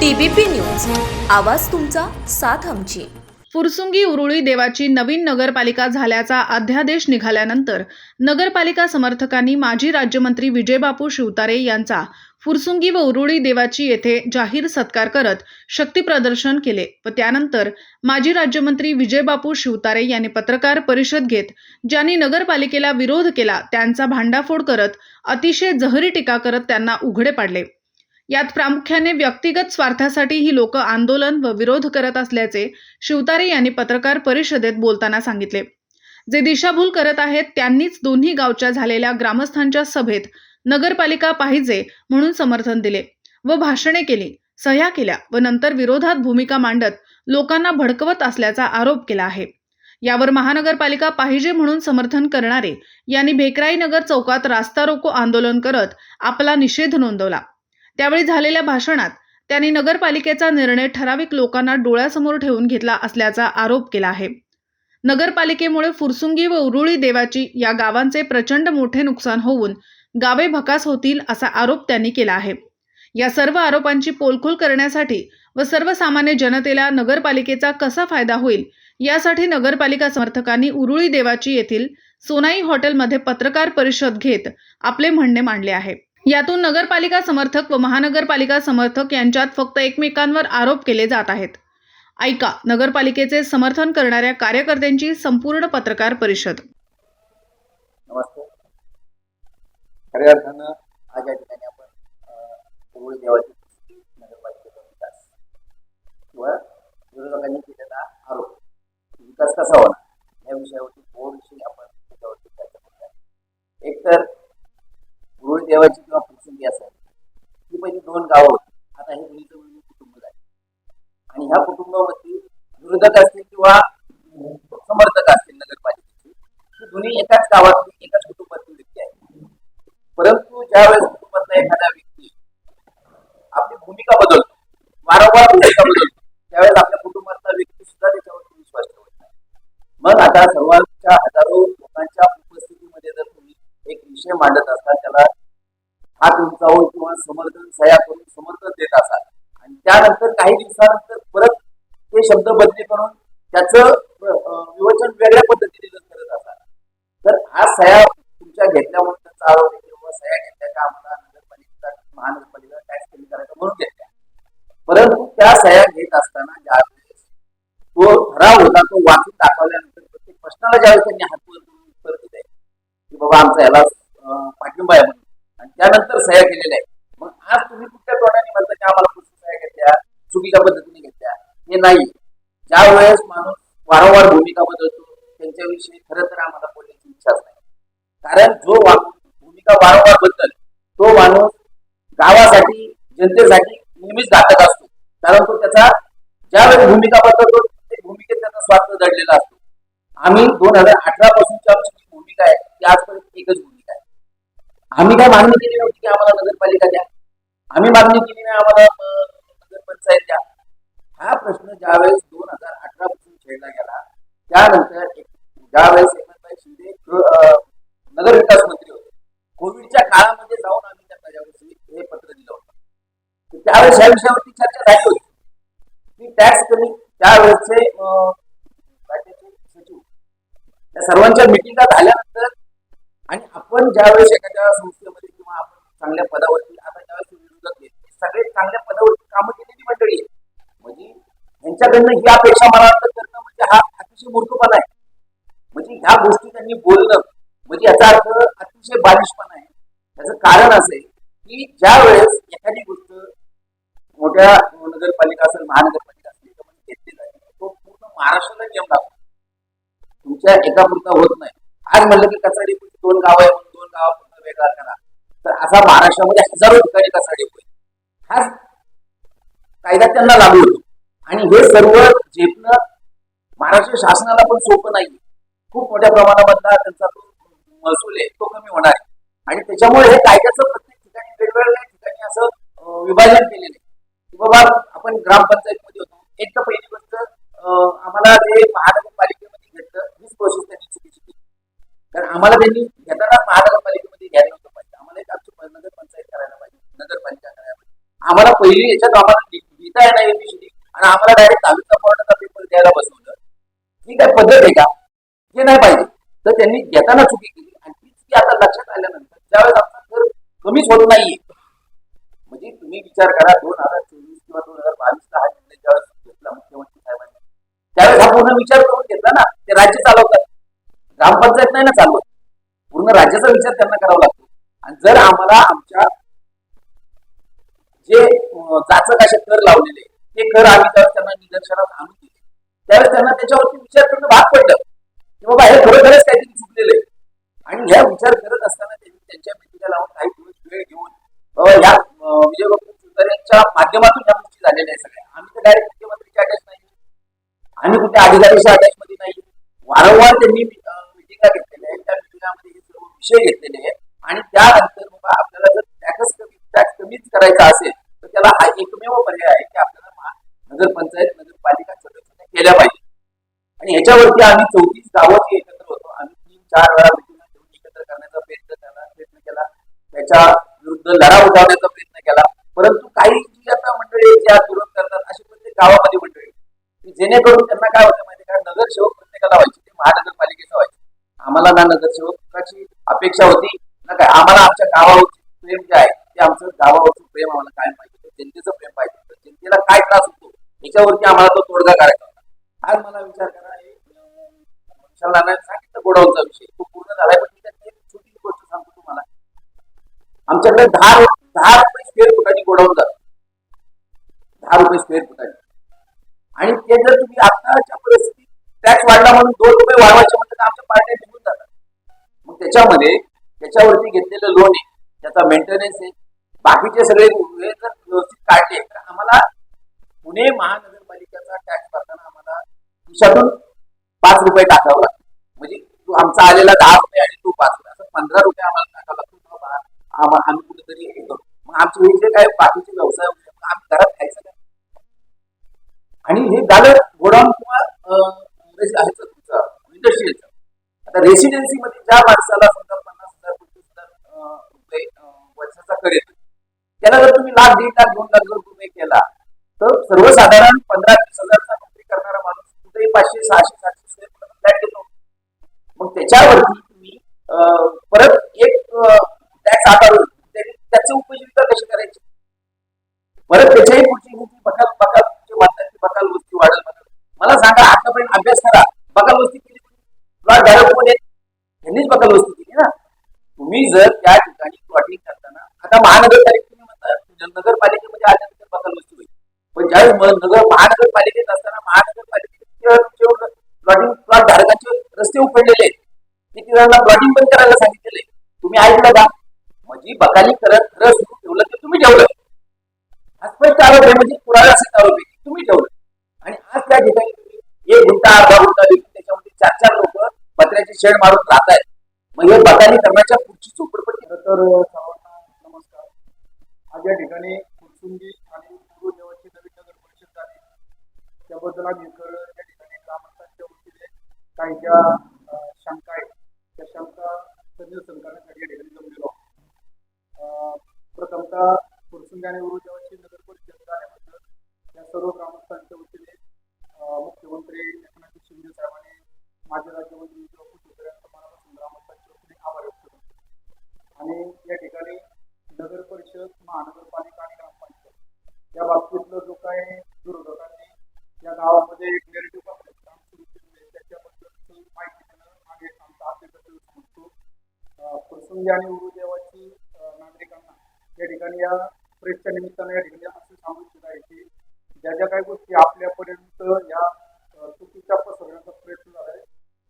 TBP news. आवाज तुमचा साथ आमची. फुरसुंगी उरुळी देवाची नवीन नगरपालिका झाल्याचा अध्यादेश निघाल्यानंतर नगरपालिका समर्थकांनी माजी राज्यमंत्री विजयबापू शिवतारे यांचा फुरसुंगी व उरुळी देवाची येथे जाहीर सत्कार करत शक्तीप्रदर्शन केले व त्यानंतर माजी राज्यमंत्री विजयबापू शिवतारे यांनी पत्रकार परिषद घेत ज्यांनी नगरपालिकेला विरोध केला त्यांचा भांडाफोड करत अतिशय जहरी टीका करत त्यांना उघडे पाडले. यात प्रामुख्याने व्यक्तिगत स्वार्थासाठी ही लोक आंदोलन व विरोध करत असल्याचे शिवतारे यांनी पत्रकार परिषदेत बोलताना सांगितले. जे दिशाभूल करत आहेत त्यांनीच दोन्ही गावच्या झालेल्या ग्रामस्थांच्या सभेत नगरपालिका पाहिजे म्हणून समर्थन दिले व भाषणे केली सह्या केल्या व नंतर विरोधात भूमिका मांडत लोकांना भडकवत असल्याचा आरोप केला आहे. यावर महानगरपालिका पाहिजे म्हणून समर्थन करणारे यांनी भेकराई नगर चौकात रास्ता रोको आंदोलन करत आपला निषेध नोंदवला. त्यावेळी झालेल्या भाषणात त्यांनी नगरपालिकेचा निर्णय ठराविक लोकांना डोळ्यासमोर ठेवून घेतला असल्याचा आरोप केला आहे. नगरपालिकेमुळे फुरसुंगी व उरुळी देवाची या गावांचे प्रचंड मोठे नुकसान होऊन गावे भकास होतील असा आरोप त्यांनी केला आहे. या सर्व आरोपांची पोलखोल करण्यासाठी व सर्वसामान्य जनतेला नगरपालिकेचा कसा फायदा होईल यासाठी नगरपालिका समर्थकांनी उरुळी देवाची येथील सोनाई हॉटेलमध्ये पत्रकार परिषद घेत आपले म्हणणे मांडले आहे. यातून नगरपालिका समर्थक व महानगरपालिका समर्थक यांच्यात फक्त एकमेकांवर आरोप केले जात आहेत. ऐका नगरपालिकेचे समर्थन करणाऱ्या कार्यकर्त्यांची संपूर्ण पत्रकार परिषद. नमस्ते. खऱ्या अर्थानं आज या ठिकाणी आपण पूर्वी देवाची नगरपालिकेचा विकास किंवा विरोधकांनी केलेला आरोप. विकास कसा होणार? या विषयावरती विरोधक असतील किंवा समर्थक असतील नगरपालिकेचे. ही दोन्ही एकाच गावातली एकाच कुटुंबातील व्यक्ती आहे परंतु ज्यावेळेस कुटुंबातला एखादा व्यक्ती आपली भूमिका बदलतो वारंवार भूमिका बदलतो त्यावेळेस आपल्या कुटुंबातला व्यक्ती सुद्धा त्याच्यावरती विश्वास ठेवत नाही. मग आता सर्वांच्या हजारो लोकांच्या उपस्थितीमध्ये जर तुम्ही एक विषय मांडत असाल त्याला हात उंचावून किंवा समर्थन सह्या करून समर्थन देत असाल आणि त्यानंतर काही दिवसानंतर परत ते शब्द तो होता तो वाचून दाखवल्यानंतर प्रत्येक प्रश्नाला ज्यावेळेस त्यांनी हातवर उत्तर दिलंय की बाबा आमचा याला पाठिंबा आहे म्हणून. आणि त्यानंतर सह्या केलेल्या आहे मग आज तुम्ही कुठल्या तोंडाने म्हणता की आम्हाला पुस्तक सह्या घेतल्या चुकीच्या पद्धतीने घेतल्या? हे नाही. ज्या वेळेस माणूस वारंवार भूमिका बदलतो त्यांच्याविषयी खरं तर आम्हाला बोलण्याची इच्छाच नाही. कारण जो भूमिका वारंवार बदल तो माणूस गावासाठी जनतेसाठी नेहमीच घातक असतो. कारण तो त्याचा ज्यावेळेस भूमिका बदलतो स्वार्थ दडलेला असतो. आम्ही दोन हजार अठरा पासूनची आमची जी भूमिका आहे ती आजपर्यंत एकच भूमिका आहे. आम्ही काय मागणी केली नव्हती की आम्हाला नगरपालिका द्या? आम्ही मागणी केली नाही आम्हाला नगरपंचायत द्या. हा प्रश्न ज्यावेळेस दोन हजार अठरा पासून छेडला गेला त्यानंतर ज्यावेळेस एकनाथभाई शिंदे नगर विकास मंत्री होते. कोविडच्या काळामध्ये जाऊन आम्ही त्यांना ज्यावेळेस हे पत्र दिलं होतं. त्यावेळेस या विषयावरती चर्चा झाली होती. की टॅक्स कमी त्यावेळेसचे अं, त्या सर्वांच्या मिटिंगा झाल्यानंतर आणि आपण ज्यावेळेस एखाद्या संस्थेमध्ये किंवा आपण चांगल्या पदावरती आता ज्यावेळेस विरोधक आहेत, हे सगळे चांगल्या पदावरती कामं केलेली मंडळी आहे म्हणजे यांच्याकडनं ही अपेक्षा मला वाटतं करणं म्हणजे हा अतिशय मूर्खपणा आहे. म्हणजे ह्या गोष्टी त्यांनी बोलणं म्हणजे याचा अर्थ अतिशय बालिशपणा आहे. त्याचं कारण असं आहे की ज्या वेळेस एखादी गोष्ट मोठ्या नगरपालिका असेल महानगरपालिका असेल घेतली जाते तो पूर्ण महाराष्ट्राला नियम लागतो तुमच्या एका पुरता होत नाही. आज म्हणलं की कचाडी दोन गाव आहे म्हणून दोन गावापुरता वेगळा करा. तर असा महाराष्ट्रामध्ये हजारो ठिकाणी कसाडी होईल हा कायदा त्यांना लागू होतो. आणि हे सर्व झेपणं महाराष्ट्र शासनाला पण सोपं नाही खूप मोठ्या प्रमाणामधला त्यांचा तो महसूल आहे तो कमी होणार आहे. आणि त्याच्यामुळे हे कायद्याचं प्रत्येक ठिकाणी वेगवेगळ्या ठिकाणी असं विभाजन केलेलं आहे. की बाबा आपण ग्रामपंचायतमध्ये होतो. एक तर पहिली गोष्ट आम्हाला जे महानगरपालिका घेतलं प्रोसेस त्यांनी चुकीची केली. कारण आम्हाला त्यांनी घेताना महानगरपालिकेमध्ये घ्यायला नव्हतं पाहिजे. आम्हाला एक आमची नगरपंचायत करायला पाहिजे. नगरपालिका करायला पाहिजे. आम्हाला पहिली याच्यात आम्हाला लिहिता येणार ना एबीसीडी आणि आम्हाला डायरेक्ट तालुका बोर्डाचा पेपर द्यायला बसवलं. ही काय पद्धत आहे का? हे नाही पाहिजे. तर त्यांनी घेताना चुकी केली. आणि ती चुकी आता लक्षात आल्यानंतर ज्यावेळेस आमचा कर कमीच होत नाहीये. म्हणजे तुम्ही विचार करा दोन हजार चोवीस किंवा दोन हजार बावीसला हा निर्णय ज्यावेळेस घेतला मुख्यमंत्री साहेबांनी त्यावेळेस हा पूर्ण विचार ते राज्य चालवतात. ग्रामपंचायत नाही ना चालवत. पूर्ण राज्याचा विचार त्यांना करावा लागतो. आणि जर आम्हाला आमच्या जे अं, जाचक असे कर लावलेले ते कर आम्ही तर त्यांना निदर्शनात आणून दिले. त्यावेळेस त्यांना त्याच्यावरती विचार करणं भाग पडलं. की बाबा हे खरोखरच काहीतरी चुकलेलं आहे. आणि ह्या विचार करत असताना त्यांनी त्यांच्या भेटीला लावून काही दिवस वेळ घेऊन बाबा या विजय बापू माध्यमातून या गोष्टी झालेल्या आहेत सगळ्या. आम्ही तर डायरेक्ट मुख्यमंत्रीच्या अटॅच नाही. आम्ही कुठे अधिकारीच्या अटॅच वारंवार त्यांनी मिटिंगा घेतलेल्या आहेत त्या मिटिंगामध्ये हे सर्व विषय घेतलेले आहेत. आणि त्यानंतर मग आपल्याला जर टॅक्स कमी टॅक्स कमीच करायचा असेल तर त्याला हा एकमेव पर्याय आहे की आपल्याला महा- नगरपंचायत नगरपालिका सदस्य केल्या पाहिजे. आणि ह्याच्यावरती आम्ही चौतीस गावं एकत्र होतो आम्ही तीन चार वेळा मिटिंग घेऊन एकत्र करण्याचा प्रयत्न केला प्रयत्न केला. त्याच्या विरुद्ध लढा उठावण्याचा प्रयत्न केला. परंतु काही जी आता मंडळी ज्या विरोध करतात अशी प्रत्येक गावामध्ये मंडळी जेणेकरून त्यांना काय होतं माहिती का नगरसेवक प्रत्येकाला व्हायचे ते महानगरपालिकेचा व्हायचे आम्हाला नगरसेवकाची अपेक्षा होती? ना काय? आम्हाला आमच्या गावावरचे प्रेम जे आहे ते आमचं गावावरचं प्रेम आम्हाला काय पाहिजे जनतेचं प्रेम पाहिजे. जनतेला काय त्रास होतो? याच्यावरती आम्हाला तो तोडगा करायचा होता. आज मला विचार करा हे सांगितलं गोडाऊनचा विषय. तो पूर्ण झालाय पण मी एक छोटी गोष्ट सांगतो तुम्हाला. आमच्याकडे दहा दहा रुपये स्क्वेअर फुटाची गोडाऊन जात दहा रुपये स्क्वेअर फुटाची. आणि ते जर तुम्ही आताच्या परिस्थितीत टॅक्स वाढला म्हणून दोन रुपये वाढवायचे मग त्याच्यावरती घेतलेलं लोन आहे. त्याचा मेंटेनन्स आहे. बाकीचे सगळे जर व्यवस्थित काढले. तर आम्हाला पुणे महानगरपालिकेचा टॅक्स भरताना आम्हाला खिशातून पाच रुपये टाकावं लागतो म्हणजे तू आमचा आलेला दहा रुपये आणि तो पाच रुपये. असं पंधरा रुपये आम्हाला टाकावं लागतो बाबा आम्ही कुठेतरी हे करतो मग आमचे हे जे काय बाकीचे व्यवसाय होते मग आम्ही घरात खायचं काय आणि हे झालं गोडाऊन किंवा तुमचं इंडस्ट्रीचं आता रेसिडेन्सी त्या माणसाला सुद्धा पन्नास हजार पंचवीस हजार रुपये वर्षाचा कर येतो त्याला जर तुम्ही लाख दीड लाख दोन लाख जर रुपये केला तर सर्वसाधारण पंधरा वीस हजारचा नोकरी करणारा माणूस कुठेही पाचशे सहाशे सातशे फ्लॅट घेतो मग त्याच्यावरती तुम्ही रस्ते उघडलेले मी तिला जणांना प्लॉटिंग बंद करायला सांगितलेले तुम्ही ऐकलं का म्हणजे बकाली करत खरं सुरू ठेवलं तर तुम्ही ठेवलं. हा स्पष्ट आरोप आहे म्हणजे पुराला पुराव्यासहित आरोप आहे? तुम्ही ठेवलं. आणि आज त्या ठिकाणी तुम्ही एक गुंठा अर्धा गुंठा विकून त्याच्यामध्ये चार चार लोक पत्र्याचे शेड मारून राहत आहेत मग हे बकाली करण्याच्या पुढची चोपडपट्टी तर सर्वांना नमस्कार. आज या ठिकाणी फुरसुंगी आणि गुरुदेवाची नवीन नगर परिषद झाली. त्याबद्दल आम्ही या ठिकाणी ग्रामस्थांच्या वतीने काही ज्या त्या शंका निरसन करण्यासाठी या ठिकाणी जमलेलो आहोत. प्रथमतः फुरसुंगी आणि गुरुदेवाची नगर परिषद झाल्याबद्दल या सर्व ग्रामस्थांच्या वतीने मुख्यमंत्री एकनाथ शिंदे साहेबांनी माजी राज्यमंत्री विजय कुठे मनापासून ग्रामस्थांच्या वतीने आभार व्यक्त करतो. आणि या ठिकाणी नगर परिषद महानगरपालिका आणि ग्रामपंचायत या बाबतीतलं जो काही विरोधकांनी या गावामध्ये एक नेरेटिव्ह अं, आणि गुरुदेवाची नागरिकांना या ठिकाणी या प्रेसच्या निमित्तानं या ठिकाणी असं सांगू इच्छित आहे की ज्या ज्या काही गोष्टी आपल्यापर्यंत या चुकीच्या पसरण्याचा प्रयत्न झाला आहे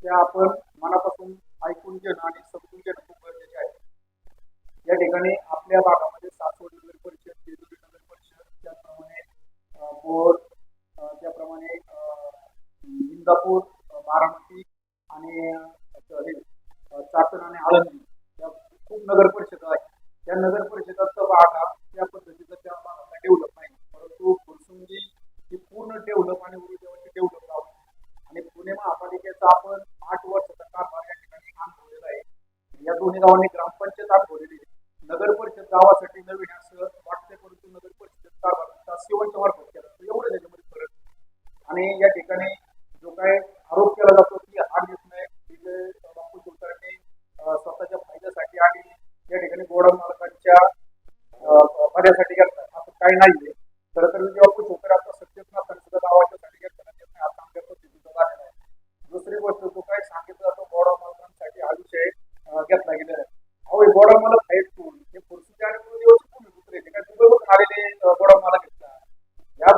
त्या आपण मनापासून ऐकून घेणं आणि समजून घेणं खूप गरजेचे आहे. या ठिकाणी आपल्या भागामध्ये सासवड नगर परिषद जेजुरी नगर परिषद त्याचप्रमाणे बोर त्याप्रमाणे इंदापूर बारामती आणि अं, चाकण आणि आळंदी नगर परिषद आहे? त्या नगर परिषदाचा भाग हा त्या पद्धतीचा त्या भागाला डेव्हलप नाही. परंतु फुरसुंगी ही पूर्ण डेव्हलप आणि गुरुदेवाची डेव्हलप गाव आहे. आणि पुणे महापालिकेचा आपण आठ वर्षाचा कारभार या ठिकाणी अनुभवलेला आहे. या दोन्ही गावांनी ग्रामपंचायत अनुभवलेली नगर परिषद गावासाठी नवीन असं वाटते परंतु नगर परिषद कारभार शेवटच्या मार्फत केला. एवढं त्याच्यामध्ये फरक. आणि या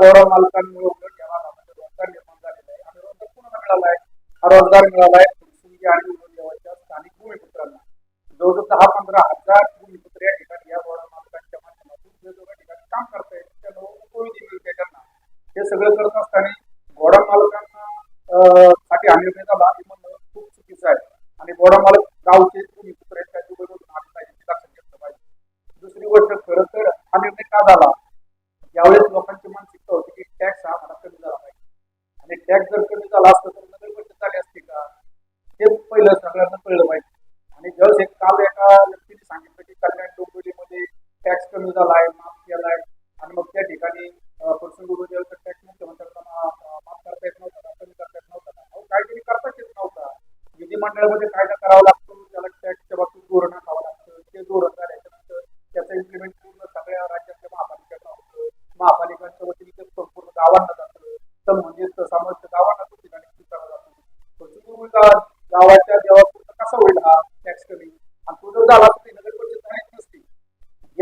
गौरव मालकांमुळे उलट या भागामध्ये रोजगार निर्माण झालेला आहे. आणि रोजगार पूर्ण मिळाला आहे? हा रोजगार मिळाला आहे. फुलसिंगी आणि उद्योजगाच्या स्थानिक भूमिपुत्रांना. जवळजवळ दहा पंधरा हजार भूमिपुत्र या ठिकाणी या गौरव मालकांच्या माध्यमातून वेगवेगळ्या ठिकाणी काम करतायत. आहेत त्या उपयोगी मिळते त्यांना. हे सगळं करत असताना घोडा मालकांना साठी आनिर्णय झाला हे म्हणणं खूप चुकीचं आहे. आणि घोडा मालक गावचे भूमिपुत्र आहेत त्याची उपयोग आली पाहिजे ते लक्षात घेतलं पाहिजे. दुसरी गोष्ट खरं तर हा निर्णय का झाला? यावेळेस लोकांची मानसिक এক দরকার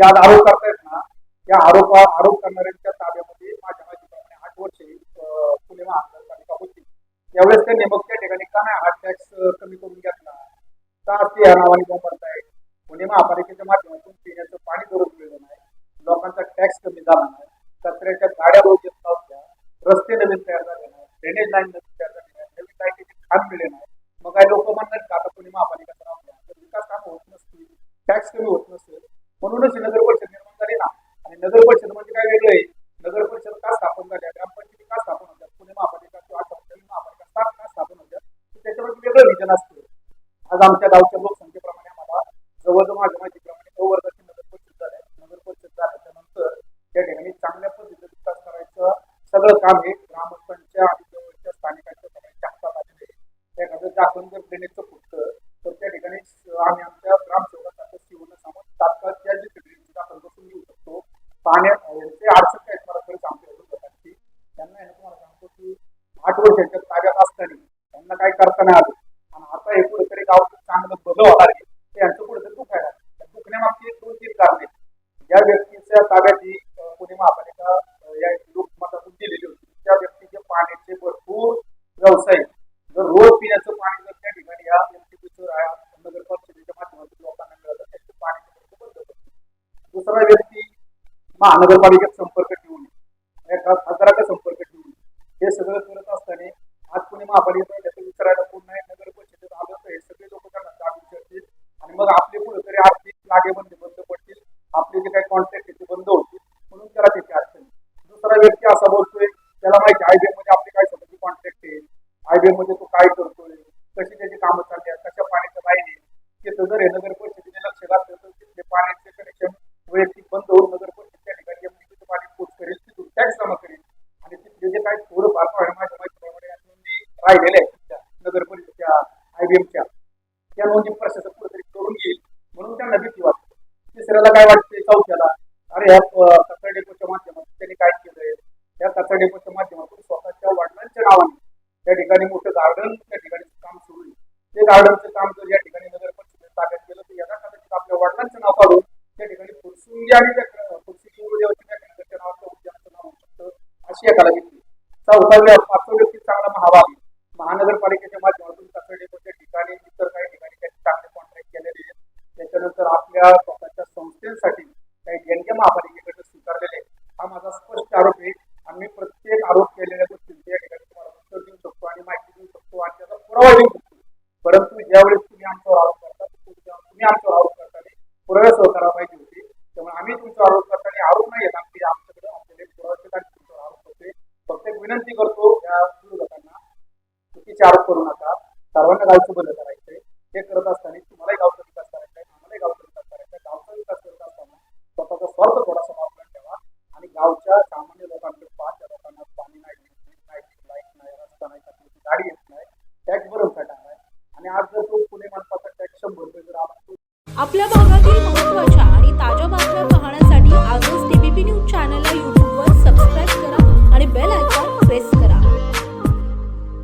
जे आरोप आरोप करतायत ना या आरोप आरोप करणाऱ्यांच्या ताब्यामध्ये माझ्या माझीप्रमाणे आठ वर्षे पुणे महानगरपालिका होती. त्यावेळेस त्यांनी मग त्या ठिकाणी का नाही हा टॅक्स कमी करून घेतला? का ते या नावाने वापरत आहेत पुणे महापालिकेच्या माध्यमातून पिण्याचं पाणी करून नाही. लोकांचा टॅक्स कमी झाला नाही. आमच्या गावच्या लोकसंख्येप्रमाणे आम्हाला जवळजवळ माझ्या माहितीप्रमाणे वर्षाची नगर परिषद झाली. नगर परिषद झाल्याच्यानंतर त्या ठिकाणी चांगल्या पद्धतीचा विकास करायचं सगळं काम हे महानगरपालिकेत संपर्क ठेवून खासदाराचा संपर्क ठेवून हे सगळं करत असताना आज कोणी महापालिकेत विचारायला कोण नाही नगर परिषदेत आलं तर हे सगळे लोक त्यांना जाग करतील. आणि मग आपले कुठेतरी आर्थिक लागेबंद बंद पडतील. आपले जे काही कॉन्टॅक्ट प्रशासन कुठेतरी करून येईल म्हणून त्यांना भीती वाटते. तिसऱ्याला काय वाटते चौथ्याला. अरे ह्या कचरा डेपोच्या माध्यमातून त्यांनी काय केलंय? त्या कचरा डेपोच्या माध्यमातून स्वतःच्या वडिलांच्या नावाने त्या ठिकाणी मोठं गार्डन त्या ठिकाणी काम सुरू आहे. ते गार्डनचं काम जर या ठिकाणी नगर परिषदेत ताब्यात केलं तर याला कदाचित आपल्या वडिलांचं नाव काढून त्या ठिकाणी फुरसुंगी आणि त्या फुरसुंगी देवाच्या त्या ठिकाणच्या नावाचं उद्यानाचं नाव होऊ शकतं अशी एखादा भीती चौथावी सर्वांना गावचं बंद करायचंय ते करत असताना